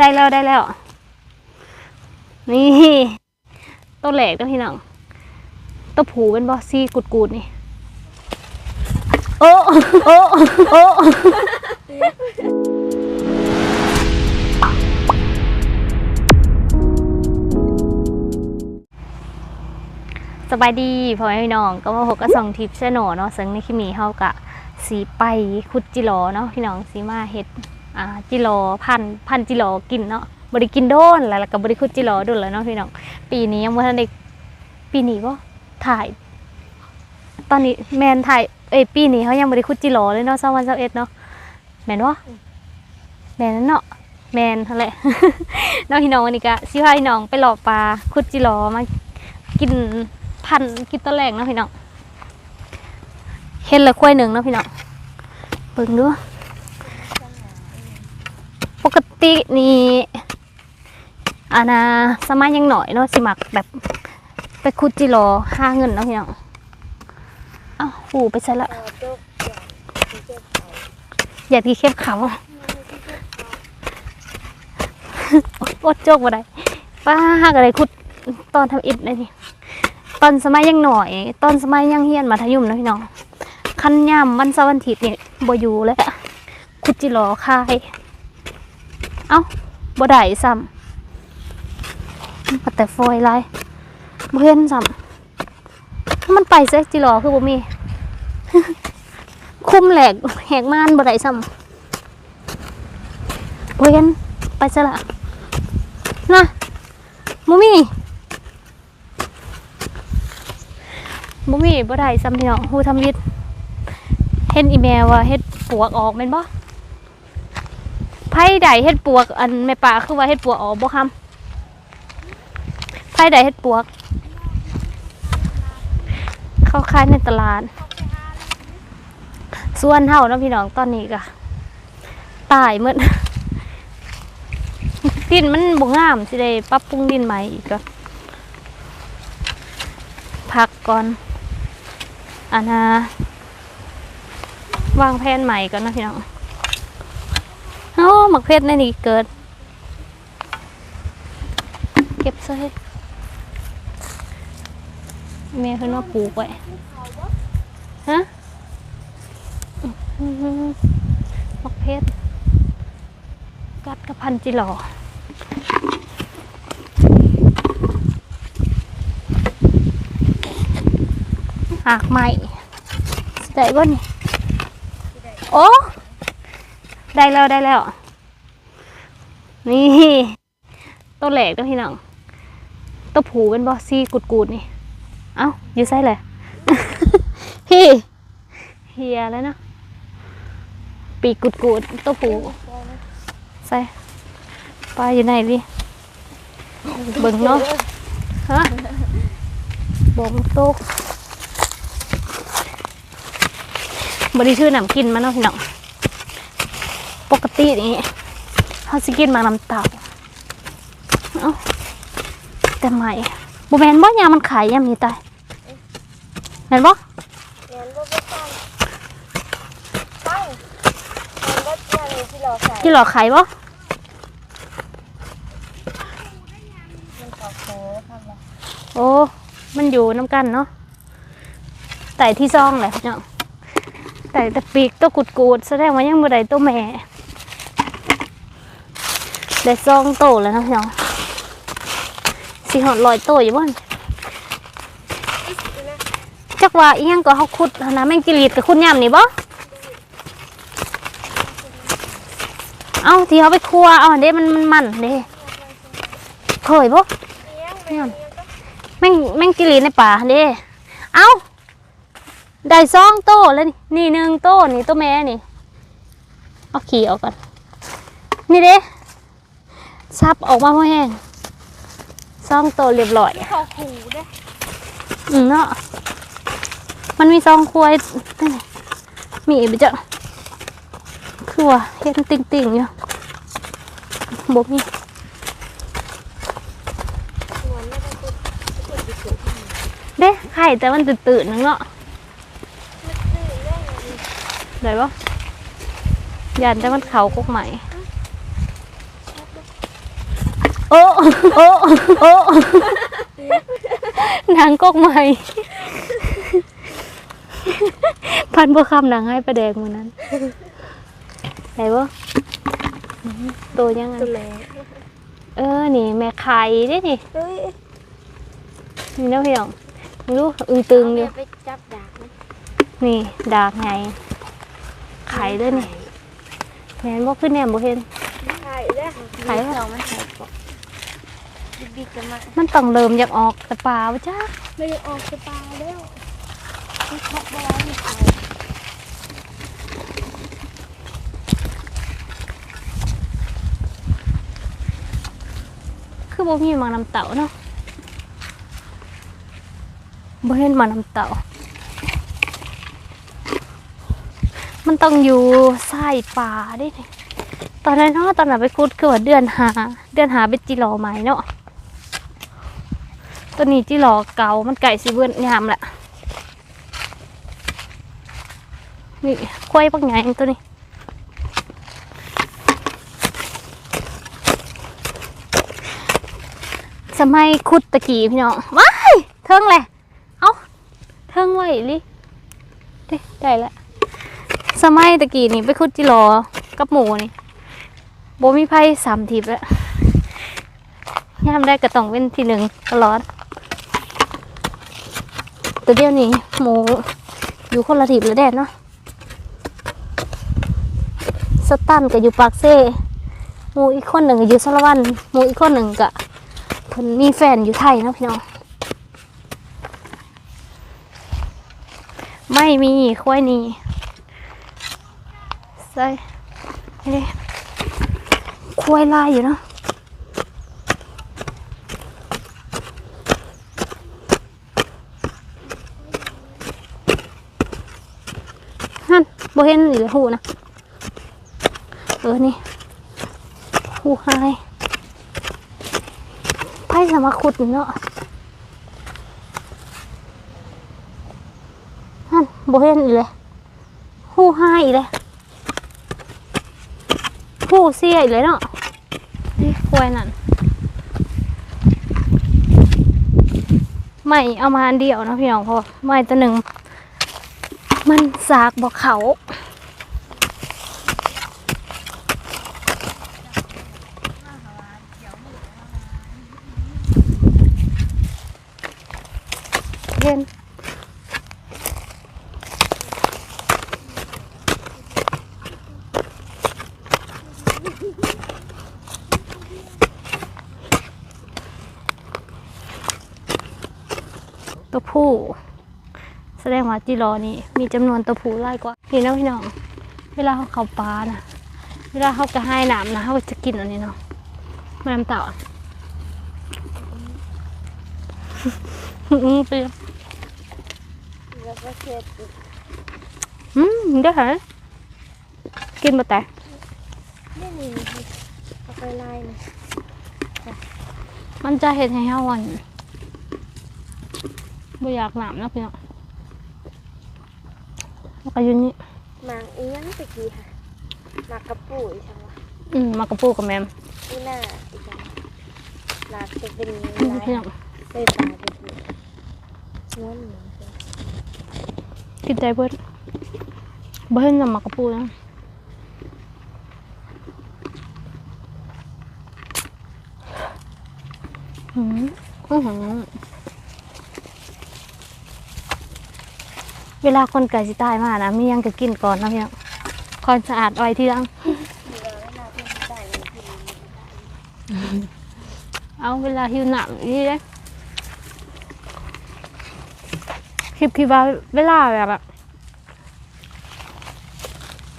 ได้แล้วได้แล้ว นี่ ตัวแหลกตัวพี่น้องตัวผูเป็นบอซี่กุดกูดนี่ โอ้โอ้โอ้สบายดีพ่อแม่พี่น้องก็มาพบกับสองทิปเชโนเนาะซึ่งในคลิปนี้เฮากะสีไปขุดจิโรเนาะพี่น้องสีมาเฮ็ด อ่าจิโรพันพันจิโรกินเนาะบริกินโดนแล้วก็บริขุดจิโรดุลแล้วเนาะพี่น้องปีนี้ยังบ่ทันได้ปีนี้บ่ถ่าย ตอนนี้แมนถ่ายเอ้ยปีนี้เขายังบริขุดจิโรเลยเนาะ2021เอ็ดเนาะแมนวะแมนนั่นเนาะแมนนั่นแหละเนาะพี่น้องวันนี้ก็สิพาพี่น้องไปหล่อปลาขุดจิโรมากินพันกินตะแรงเนาะพี่น้องเห็นละกล้วยหนึ่งเนาะพี่น้องเบิ่งดู กตินี่อานาสมัยยังหน่อยเนาะสิมักแบบไปขุดจิโรห้าเงินเนาะพี่น้องอ้าวหูไปซะละอยากกินเข้มเขาอดโจกบ่ได้ป้าหากอะไรขุดตอนทำอิฐเลยนี่ตอนสมัยยังหน่อย ตอนสมัยยังเฮียนมัธยมนะพี่น้องคันย่ำวันเสาร์วันอาทิตย์นี่บ่อยู่แล้วคุดจิรอคาย เอ้าบ่ได้ซ้ำมาแต่ฟอยไลายบ่เห็นซ้ำมันไปเสจิรอคือบ่มี คุ้มแหลกแหกม่านบ่ได้ซ้ำบ่เห็นไปซะละนะบ่มีบ่มีบ่ได้ซ้ำพี่น้องฮู้ทำวิทย์เห็นอีเมลว่าเฮ็ดปวกออกแม่นบ่ ไผ่ใดเฮ็ดปวก อันแม่ป่าคือว่าเฮ็ดปวกออกบ่คำไผ่ใดเฮ็ดปวก เข้าขายในตลาด ส่วนเฮาเนาะพี่น้องตอนนี้ก็ตายหมดดินมันบ่งามสิได้ปรับปรุงดินใหม่อีกก็พักก่อนอันนะวางแผนใหม่ก่อนนะพี่น้อง หมักเพชรในนี่เกิด เก็บซะให้แม่เพิ่นว่าปลูกไว้ฮะหมักเพชรกัดกระพันจิหลอหากใหม่ได้บ่นี่โอ้ได้แล้วได้แล้ว นี่ตัวแหลกตัวพี่น้องตัวผูเป็นบอซี่กุดกูดนี่ เอ้าอยู่ไส้เลยพี่เฮียแล้วเนาะปีกกุดกูดตัวผูใส่ปลาอยู่ไหนดิเบิ่งเนาะฮะบ่มตกบริชื่อน้ำกินมาเนาะพี่น้องปกตินี่ เขาสิกินมาน้ำเต่าเอ้าแต่ใหม่บุแมนบ่ยามมันขายยามนี้ตายแมนบ่เรียนรูปไม่ตั้งตั้งเรียนรถยางนี้ที่เราใส่ที่หลอกขายบ่มันขอโค้ทำอะไรโอ้ มันอยู่น้ำกันเนาะแต่ที่ซองแหละพี่น้องแต่แต่ปีกตัวกุดกูดแสดงว่ายังบ่ได้ตัวแม่ ได้ซองโตแล้วนะพี่น้องสีหอดลอยโตอยู่บ่นจักว่าอีหยังก็เฮาขุดนะแม่งจิรีดกับขุดย่ำนี่บ่เอาที่เขาไปครัวเอาอันเด้มันมันมันเด้เคยบ่แม่งแม่งจิรีดในป่าเด้เอาได้สองโตแล้วนี่นี่หนึ่งโตนี่โตแม่นี่เอาขี่ออกก่อนนี่เด้ ซับออกมาพ่อแห้งสองโตเรียบร้อยขอหูด้วยอืมเนาะมันมีซองครัวให้นั่นไงมีอีกจ้ะครัวเห็นติ่งติ่งๆอยู่บอกมีสวนไม่ได้ตุ๊ดตุ๊ดดิสุเด้ไข่แต่มันตื่นๆนึงเนาะมันตื่นเรื่องอะไรได้ปะยันแต่มันเขากกใหม่ โอ้โอ้โอ้นางกกใหม่ พันบัวคำนางให้ประแดงมือนั้นไหนวะตัวยังไงตัวแม่เออ นี่ แม่ไข่เด้นี่เฮ้ยนี่เนาะพี่น้องไม่รู้อึงตึงอยู่เอาไปจับดากนะนี่ดากไงไข่เด้อนี่แม่นบ่ขึ้นแหนมบ่เห็นไข่ได้ค่ะไข่เรามันไข่ปอก บิ๊กๆกันมามันต้องเริ่มอยากออกแต่ป่าวะจ้าไม่ได้ออกสปาแล้วที่ท็อปบอลนี่ไข่คือบ่มีหมางน้ำเต่าเนาะบ่เห็นหมางน้ำเต่า มันต้องอยู่ใส่ป่าเดิตอนนั้นเนาะตอนนั้นไปคุดคือว่าเดือนหา เดือนหาเป็นจิรอใหม่เนาะ ตัวนี้จิรอเก่ามันไก่สิเบิ่นยามแหละนี่ควายปักใหญ่ตัวนี้สมัยขุดตะกี้พี่น้องว้ายเทิงเลยเอ้าเทิงไว้ลิเด้ได้ละสมัยตะกี้นี่ไปขุดจิรอกับหมูนี่โบมีไพ่สามทิพย์แล้วย่ามได้ก็ต้องเป็นทีหนึ่งตลอด ตัวเดียวนี้หมูอยู่คนละทิพย์แล้วแดดเนาะสตันก็อยู่ปากเซ่หมูอีกคนหนึ่งอยู่สารวันหมูอีกคนหนึ่งก็เพิ่นมีแฟนอยู่ไทยนะพี่น้องไม่มีควายนี่ใส่ควายลายอยู่เนาะนั่น บ่เห็นอีกเลยหูนะ เออ นี่หูหายไพ่สามาขุดเนาะนั่นโบเห็นอีกเลยหูห้าอีกเลยหูเสียอีกเลยเนาะ นี่ควายนั่นไม่เอามาอันเดียวนะพี่น้องเพราะไม่ตัวหนึ่ง มันสากบอกเขาเห็นตัวผู้ แสดงว่าจิรอนี่มีจำนวนตัวผู้ไล่กว่านี่นะพี่น้องเวลาเขาเขาปลานะเวลาเขาจะให้น้ำนะเขาก็จะกินอันนี้เนาะแม่น้ำเต่าอะอืมเปรี้ยวแล้วก็เช็ดอีกอืมได้เหรอกินมาแต่นี่นี่นี่เอาไปไล่นี่มันจะเห็ดให้เฮาวันบ่อยากหนามนะพี่น้องแล้วก็อยู่นี่หมางอีหยังตะกี้ค่ะหมากกระปูอีช่างวะอืมมากระปูกับแมมอีหน้าอีช่างวะหลากจะเป็นนี่ลายพี่น้อง ไปตาไปทีม้วนหมูใช่กินใจเบิดเบิ้ลนำมากระปูนะอืมอื้อหือ เวลาคนไก่สิตายมานะมียังก็กินก่อนนะพี่น้องคอยสะอาดไว้ทีหลังเอาเวลาหิวหนักนี่เลยคลิปคิดว่าเวลาแบบ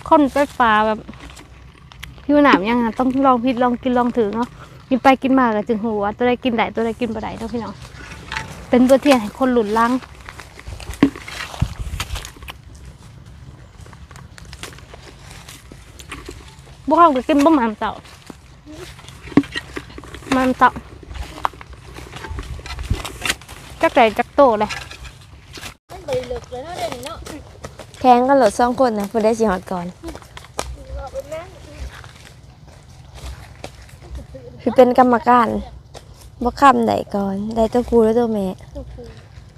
คนไปป่าแบบหิวหนามยังอะต้องลองพิดลองกินลองถือเนาะกินไปกินมาก็จึงหัวตัวใดกินได้ตัวใดกินบ่ได้เนาะพี่น้องเป็นตัวเทียนให้คนหลุดลัง บ่เข้าก็กินบ่หมามเต่าหมามเต่าจักไก่จักโตเลยมันบริเลิกเลยเนาะเด่นเนาะแข่งกันเหรอสองคนนะเพื่อได้สิฮอดก่อนเราเป็นแม่คือเป็นกรรมการบ่คำใดก่อน ได้ตัวผู้แล้วตัวแม่ตัวผู้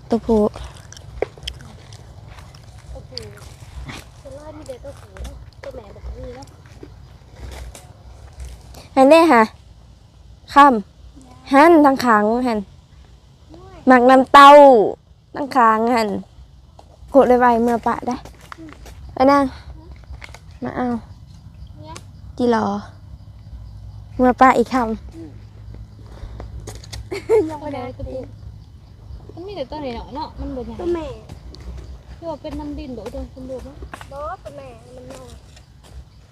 ตัวผู้ ตัวผู้ตัวร้อยมีเด็กตัวผู้เนาะตัวแม่แบบนี้เนาะ อันนี้ค่ะคำหันทางขางหันหมักน้ำเต้าทางขางหันกดเลยไวเมื่อปะได้ไปนั่งมาเอาจีรอเมื่อปะอีกคยังไม่ได้ตัวผู้มันมีแต่ตัวไหนเนาะเนาะมันบ่ใหญ่ตัวแม่คือว่าเป็นน้ำดินโดดเดินสำรวจเนาะบอตัวแม่มันนอน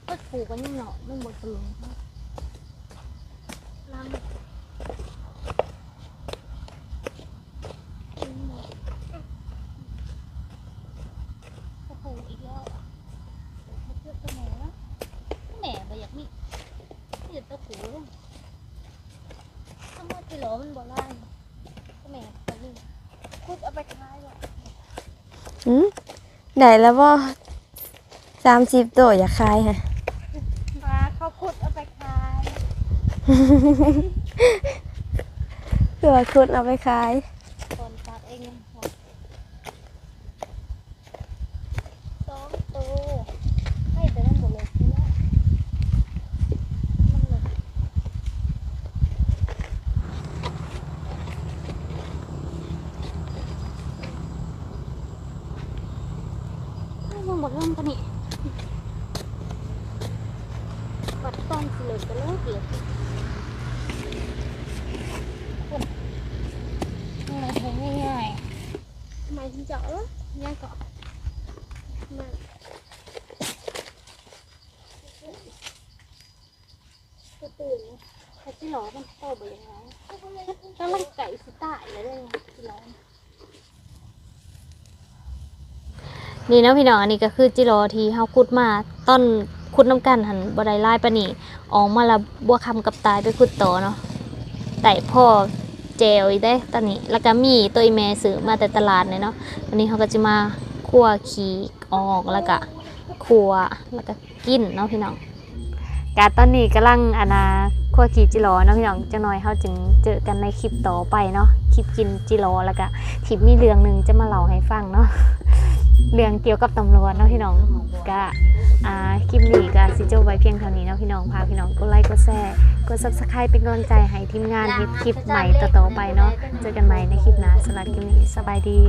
ก็ผูกกันยังเนาะมันบ่ตลงลังก็ผูกอีกแล้วมาเพื่อตัวแม่เนาะแม่บ่อยากมีมีแต่ตัวผู้เลยถ้ามันไปหลอมันบ่ไล่ตัวแม่ตัวนี้คุดเอาไปขายหรอำหืม ได้แล้วบ่าสามสิบตัวอยากขายค่ะ มาเขาคุดเอาไปขาย เพื่อคุณเอาไปขายตอนตัดเองหมดสองตัวให้แต่นั่นหมดเลยคือว่ามันเลยให้มันหมดเรื่องกันนี่วัดตอนสิเลยก็เลิกเลยคน อะไรแทงง่ายทำไมถึงเจาะล่ะๆง่ายก็มันก็ตื่นนะแต่ที่หลอมันโตไปยังไงแล้วมันไก่สไตล์เลยได้ไงที่หลอนี่นะพี่น้องอันนี้ก็คือจิโรอที่เฮาขุดมาต้นขุดน้ำกันหันบ่ได้ลายปานนี้ออกมาและบัวคำกับตายไปขุดต่อเนาะแต่พ่อ เจลอีกได้ตอนนี้แล้วก็มีตัวอีเมซื้อมาแต่ตลาดเนี่ยเนาะวันนี้เขาก็จะมาคั่วขี้ออกแล้วก็คั่วแล้วก็กินเนาะพี่น้องกาตอนนี้กำลังอานาคั่วขีจิโรอเนาะพี่น้องจังหน่อยเขาจึงเจอกันในคลิปต่อไปเนาะคลิปกินจิโรอแล้วก็ทิปมีเรื่องหนึ่งจะมาเล่าให้ฟังเนาะ เรื่องเกี่ยวกับตำรวจเนาะพี่น้องก็อ่าคลิปนี้ก็สิจบไว้เพียงเท่านี้เนาะพี่น้องพาพี่น้องกดไลค์กดแชร์กดซับสไครป์เป็นกำลังใจให้ทีมงานเฮ็ดคลิปใหม่ต่อๆไปเนาะเจอกันใหม่ในคลิปหน้าสำหรับคลิปนี้สบายดี